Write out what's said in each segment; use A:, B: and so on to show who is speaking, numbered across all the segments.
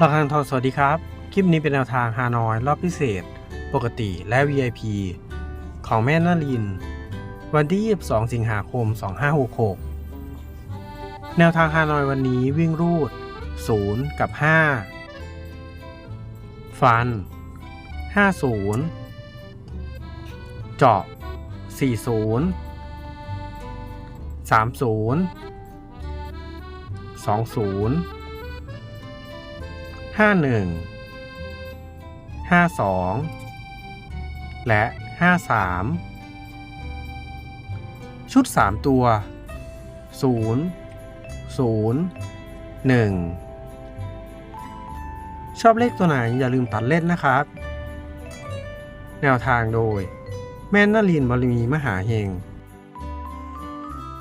A: ราคาทองสวัสดีครับ คลิปนี้เป็นแนวทางฮานอย รอบพิเศษ ปกติและ VIP ของแม่นาริน วันที่ 22 สิงหาคม 2566 แนวทางฮานอยวันนี้วิ่งรูด 0 กับ 5 ฟัน 50 เจาะ 40 30 20 ห้าหนึ่งห้าสองและห้าสามชุดสามตัวศูนย์ศูนย์หนึ่งชอบเลขตัวไหนอย่าลืมตัดเล่นนะครับ แนวทางโดย แม่นนลินบริมีมหาเฮง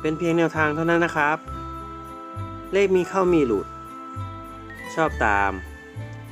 A: เป็นเพียงแนวทางเท่านั้นนะครับ เลขมีเข้ามีหลุด ชอบตาม